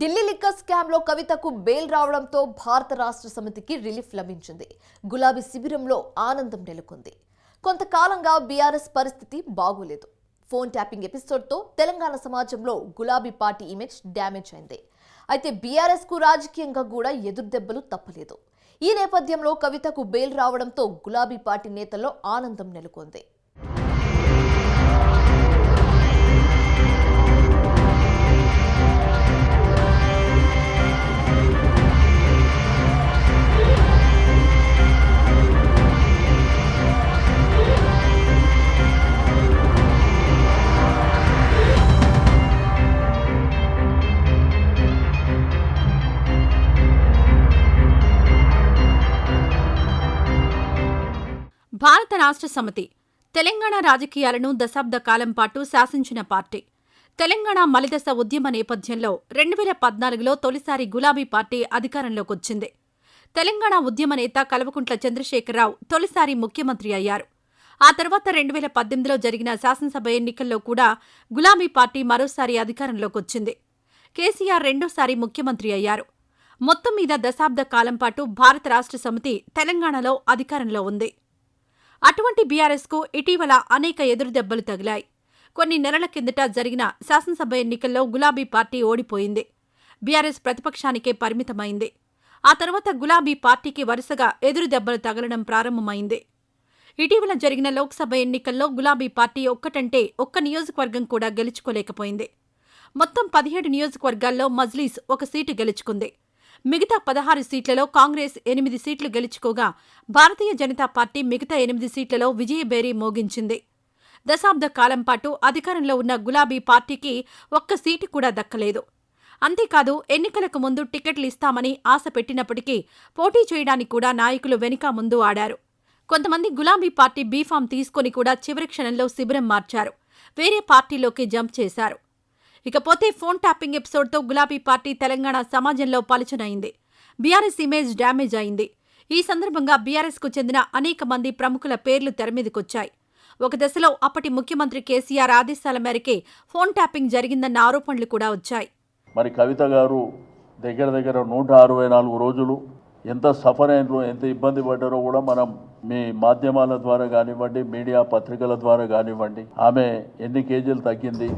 Delhi liquor స్కామ్లో కవితకు bail రావడంతో భారత రాష్ట్ర సమితికి రిలీఫ్ లభించింది. గులాబీ శిబిరంలో ఆనందం నెలకొంది. కొంతకాలంగా బీఆర్ఎస్ పరిస్థితి బాగోలేదు. ఫోన్ ట్యాపింగ్ ఎపిసోడ్తో తెలంగాణ సమాజంలో గులాబీ పార్టీ ఇమేజ్ డ్యామేజ్ అయింది. అయితే బీఆర్ఎస్కు రాజకీయంగా కూడా ఎదురుదెబ్బలు తప్పలేదు. ఈ నేపథ్యంలో కవితకు బెయిల్ రావడంతో గులాబీ పార్టీ నేతల్లో ఆనందం నెలకొంది. భారత రాష్ట్ర సమితి తెలంగాణ రాజకీయాలను దశాబ్ద కాలం పాటు శాసించిన పార్టీ. తెలంగాణ మలిదశ ఉద్యమ నేపథ్యంలో రెండు వేల పద్నాలుగులో తొలిసారి గులాబీ పార్టీ అధికారంలోకొచ్చింది తెలంగాణ ఉద్యమ నేత కల్వకుంట్ల చంద్రశేఖరరావు తొలిసారి ముఖ్యమంత్రి అయ్యారు. ఆ తర్వాత రెండు వేల పద్దెనిమిదిలో జరిగిన శాసనసభ ఎన్నికల్లో కూడా గులాబీ పార్టీ మరోసారి అధికారంలోకొచ్చింది కేసీఆర్ రెండోసారి ముఖ్యమంత్రి అయ్యారు. మొత్తం మీద దశాబ్ద కాలం పాటు భారత రాష్ట్ర సమితి తెలంగాణలో అధికారంలో ఉంది. అటువంటి బీఆర్ఎస్కు ఇటీవల అనేక ఎదురుదెబ్బలు తగిలాయి. కొన్ని నెలల కిందట జరిగిన శాసనసభ ఎన్నికల్లో గులాబీ పార్టీ ఓడిపోయింది. బీఆర్ఎస్ ప్రతిపక్షానికే పరిమితమైంది. ఆ తర్వాత గులాబీ పార్టీకి వరుసగా ఎదురుదెబ్బలు తగలడం ప్రారంభమైంది. ఇటీవల జరిగిన లోక్సభ ఎన్నికల్లో గులాబీ పార్టీ ఒక్కటంటే ఒక్క నియోజకవర్గం కూడా గెలుచుకోలేకపోయింది. మొత్తం పదిహేడు నియోజకవర్గాల్లో మజ్లీస్ ఒక సీటు గెలుచుకుంది. మిగతా పదహారు సీట్లలో కాంగ్రెస్ ఎనిమిది సీట్లు గెలుచుకోగా భారతీయ జనతా పార్టీ మిగతా ఎనిమిది సీట్లలో విజయబేరీ మోగించింది. దశాబ్ద కాలం పాటు అధికారంలో ఉన్న గులాబీ పార్టీకి ఒక్క సీటు కూడా దక్కలేదు. అంతేకాదు ఎన్నికలకు ముందు టికెట్లు ఇస్తామని ఆశ పెట్టినప్పటికీ పోటీ చేయడానికి కూడా నాయకులు వెనుక ముందు ఆడారు. కొంతమంది గులాబీ పార్టీ బీఫామ్ తీసుకొని కూడా చివరి క్షణంలో శిబిరం మార్చారు. వేరే పార్టీలోకి జంప్ చేశారు. ఇకపోతే ఫోన్ ట్యాపింగ్ ఎపిసోడ్తో గులాబీ పార్టీ తెలంగాణ సమాజంలో పలుచనైంది. బీఆర్ఎస్ ఇమేజ్ డ్యామేజ్ అయింది. ఈ సందర్భంగా బీఆర్ఎస్కు చెందిన అనేక మంది ప్రముఖుల పేర్లు తెరమీదకొచ్చాయి ఒక దశలో అప్పటి ముఖ్యమంత్రి కేసీఆర్ ఆదేశాల మేరకే ఫోన్ ట్యాపింగ్ జరిగిందన్న ఆరోపణలు కూడా వచ్చాయి. మరి కవిత గారు దగ్గర దగ్గర నూట అరవై నాలుగు రోజులు ఎంత సఫర్ అయినరో ఎంత ఇబ్బంది పడ్డారో కూడా మనం మీ మాధ్యమాల ద్వారా కానివ్వండి మీడియా పత్రికల ద్వారా కానివ్వండి ఆమె ఎన్ని కేజీలు తగ్గింది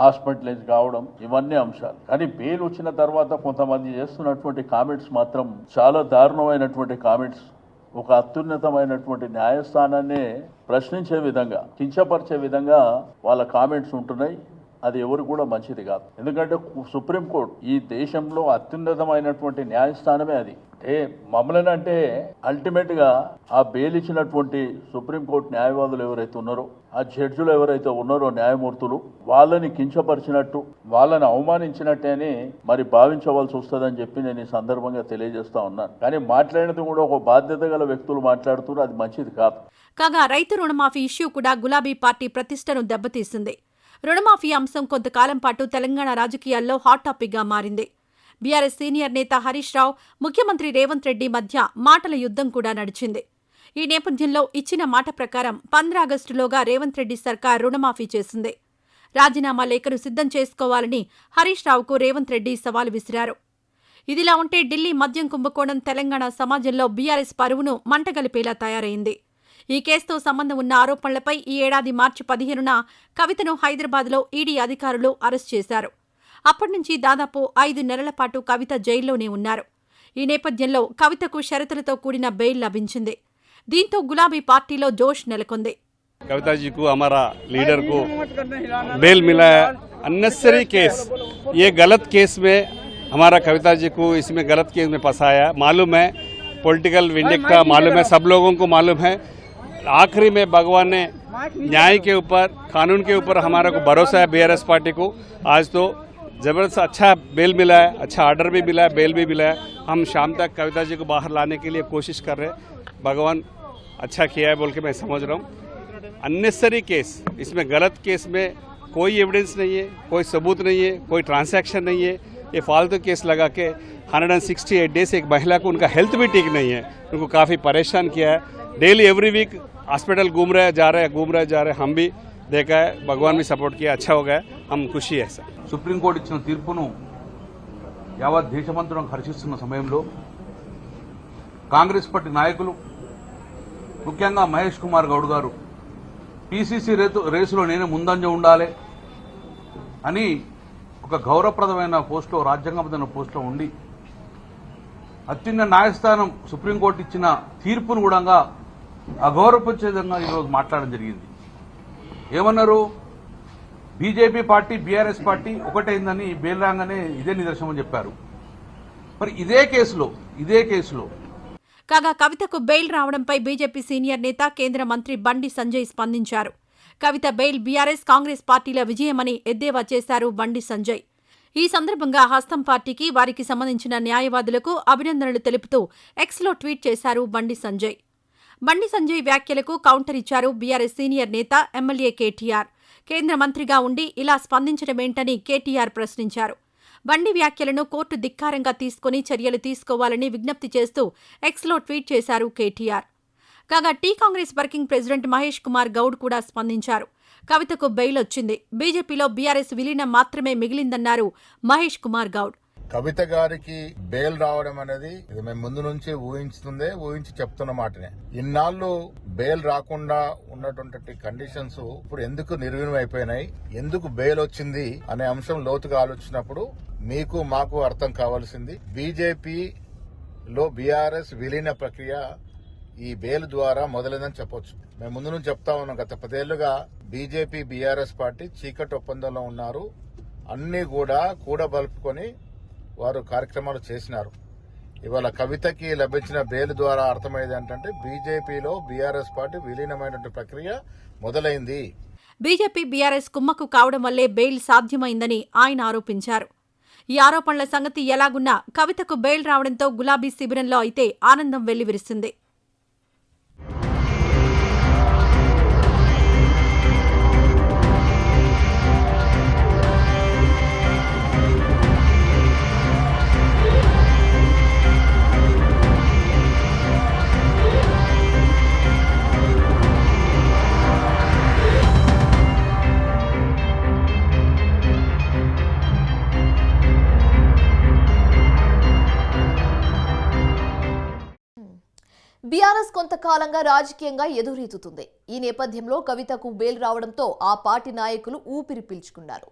హాస్పిటలైజ్ కావడం ఇవన్నీ అంశాలు. కానీ బెయిల్ వచ్చిన తర్వాత కొంతమంది చేస్తున్నటువంటి కామెంట్స్ మాత్రం చాలా దారుణమైనటువంటి కామెంట్స్ ఒక అత్యున్నతమైనటువంటి న్యాయస్థానాన్నే ప్రశ్నించే విధంగా కించపరిచే విధంగా వాళ్ళ కామెంట్స్ ఉంటున్నాయి. అది ఎవరు కూడా మంచిది కాదు. ఎందుకంటే సుప్రీంకోర్టు ఈ దేశంలో అత్యున్నతమైనటువంటి న్యాయస్థానమే అది. అంటే మమ్మల్ని అంటే అల్టిమేట్గా ఆ బెయిల్ ఇచ్చినటువంటి సుప్రీంకోర్టు న్యాయవాదులు ఎవరైతే ఉన్నారో ఆ జడ్జులు ఎవరైతే ఉన్నారో న్యాయమూర్తులు వాళ్ళని కించపరిచినట్టు వాళ్ళని అవమానించినట్టే అని మరి భావించవలసి వస్తుందని చెప్పి నేను ఈ సందర్భంగా తెలియజేస్తా ఉన్నాను. కానీ మాట్లాడినది కూడా ఒక బాధ్యత గల వ్యక్తులు మాట్లాడుతున్నారు అది మంచిది కాదు. కాగా రైతు రుణమాఫీ ఇష్యూ కూడా గులాబీ పార్టీ ప్రతిష్టను దెబ్బతీసింది. రుణమాఫీ అంశం కొంతకాలం పాటు తెలంగాణ రాజకీయాల్లో హాట్ టాపిక్గా మారింది. బీఆర్ఎస్ సీనియర్ నేత హరీష్ రావు ముఖ్యమంత్రి రేవంత్ రెడ్డి మధ్య మాటల యుద్ధం కూడా నడిచింది. ఈ నేపథ్యంలో ఇచ్చిన మాట ప్రకారం పంద్రాగస్టులోగా రేవంత్ రెడ్డి సర్కార్ రుణమాఫీ చేసింది. రాజీనామా లేఖను సిద్ధం చేసుకోవాలని హరీష్ రావుకు రేవంత్ రెడ్డి సవాల్ విసిరారు. ఇదిలా ఉంటే ఢిల్లీ మద్యం కుంభకోణం తెలంగాణ సమాజంలో బీఆర్ఎస్ పరువును మంటగలిపేలా తయారైంది. ఈ కేసుతో సంబంధం ఉన్న ఆరోపణలపై ఈ ఏడాది మార్చి పదిహేనున కవితను హైదరాబాద్లో ఈడీ అధికారులు అరెస్ట్ చేశారు అప్పటి నుంచి దాదాపు ఐదు నెలల పాటు కవిత జైల్లోనే ఉన్నారు ఈ నేపథ్యంలో కవితకు షరతులతో కూడిన బెయిల్ లభించింది దీంతో గులాబీ పార్టీలో జోష్ నెలకొంది कविता जी को हमारा लीडर को बेल मिला है अननेसरी केस ये गलत केस में हमारा कविता जी को इसमें गलत केस में फंसाया मालूम है पॉलिटिकल विंडिक का मालूम है सब लोगों को मालूम है आखिरी में भगवान ने न्याय के ऊपर, कानून के ऊपर हमारा को भरोसा है बीआरएस पार्टी को। आज तो ज़बरदस्त अच्छा बेल मिला है अच्छा ऑर्डर भी मिला है, बेल भी मिला है। हम शाम तक कविता जी को बाहर लाने के लिए कोशिश कर रहे हैं। भगवान अच्छा किया है बोल के मैं समझ रहा हूँ। अननेसरी केस इसमें गलत केस में कोई एविडेंस नहीं है, कोई सबूत नहीं है, कोई ट्रांसैक्शन नहीं है। ये फालतू केस लगा के 168 डेज़ एक महिला को उनका हेल्थ भी ठीक नहीं है। उनको काफ़ी परेशान किया है। डेली एवरी वीक हॉस्पिटल घूम रहे जा रहे घूम रहे जा रहे हम भी देखा है भगवान भी सपोर्ट किया अच्छा हो गया हम खुशी है सर సుప్రీంకోర్టు ఇచ్చిన తీర్పును యావత్ దేశమంతరం హర్షిస్తున్న సమయంలో కాంగ్రెస్ పార్టీ నాయకులు ముఖ్యంగా మహేష్ కుమార్ గౌడ్ గారు పీసీసీ రేతు రేసులో నేనే ముందంజ ఉండాలి అని ఒక గౌరవప్రదమైన పోస్టులో రాజ్యాంగబద్ధమైన పోస్టులో ఉండి అత్యున్న న్యాయస్థానం సుప్రీంకోర్టు ఇచ్చిన తీర్పును కూడా అగౌరవపరిచే విధంగా ఈరోజు మాట్లాడడం జరిగింది. ఏమన్నారు? బీజేపీ పార్టీ బీఆర్ఎస్ పార్టీ ఒకటైందని బెయిల్ రాగానే ఇదే నిదర్శనం అని చెప్పారు. మరి ఇదే కేసులో ఇదే కేసులో కాగా కవితకు బెయిల్ రావడంపై బీజేపీ సీనియర్ నేత కేంద్ర మంత్రి బండి సంజయ్ స్పందించారు. కవిత బెయిల్ బీఆర్ఎస్ కాంగ్రెస్ పార్టీల విజయమని ఎద్దేవా చేశారు బండి సంజయ్. ఈ సందర్భంగా హస్తం పార్టీకి వారికి సంబంధించిన న్యాయవాదులకు అభినందనలు తెలుపుతూ ఎక్స్లో ట్వీట్ చేశారు బండి సంజయ్. బండి సంజయ్ వ్యాఖ్యలకు కౌంటర్ ఇచ్చారు బీఆర్ఎస్ సీనియర్ నేత ఎమ్మెల్యే కేటీఆర్. కేంద్ర మంత్రిగా ఉండి ఇలా స్పందించడమేంటని కేటీఆర్ ప్రశ్నించారు. బండి వ్యాఖ్యలను కోర్టు ధిక్కారంగా తీసుకుని చర్యలు తీసుకోవాలని విజ్ఞప్తి చేస్తూ ఎక్స్లో ట్వీట్ చేశారు కేటీఆర్. కాగా T Congress working president Mahesh Kumar Goud కూడా స్పందించారు. కవితకు బెయిల్ వచ్చింది. బీజేపీలో బీఆర్ఎస్ విలీనం మాత్రమే మిగిలిందన్నారు మహేష్ కుమార్ గౌడ్. కవిత గారికి బెయిల్ రావడం అనేది ఇది మేము ముందు నుంచి ఊహించుతుందే ఊహించి చెప్తున్న మాటనే. ఇన్నాళ్ళు బెయిల్ రాకుండా ఉన్నటువంటి కండిషన్స్ ఇప్పుడు ఎందుకు నిర్వీణం అయిపోయినాయి ఎందుకు బెయిల్ వచ్చింది అనే అంశం లోతుగా ఆలోచించినప్పుడు మీకు మాకు అర్థం కావాల్సింది. బీజేపీ లో బీఆర్ఎస్ విలీన ప్రక్రియ ఈ బెయిల్ ద్వారా మొదలైందని చెప్పొచ్చు. మేము ముందు నుంచి చెప్తా ఉన్నాం గత పదేళ్ళుగా బీజేపీ బీఆర్ఎస్ పార్టీ చీకటి ఒప్పందంలో ఉన్నారు. అన్ని కూడా కూడబలుపుకొని వారు కార్యక్రమాలు చేసినారు. ఇవాళ కవితకి లభించిన బెయిల్ ద్వారా అర్థమయ్యేది ఏంటంటే బీజేపీలో బీఆర్ఎస్ పార్టీ విలీనమైనటువంటి ప్రక్రియ మొదలైంది. బీజేపీ బీఆర్ఎస్ కుమ్మక్కు కావడం వల్లే బెయిల్ సాధ్యమైందని ఆయన ఆరోపించారు. ఈ ఆరోపణల సంగతి ఎలాగున్నా కవితకు బెయిల్ రావడంతో గులాబీ శిబిరంలో అయితే ఆనందం వెల్లివిరిసింది. కొంతకాలంగా రాజకీయంగా ఎదురీతుతుంది ఈ నేపథ్యంలో కవితకు బెయిల్ రావడంతో ఆ పార్టీ నాయకులు ఊపిరి పీల్చుకున్నారు.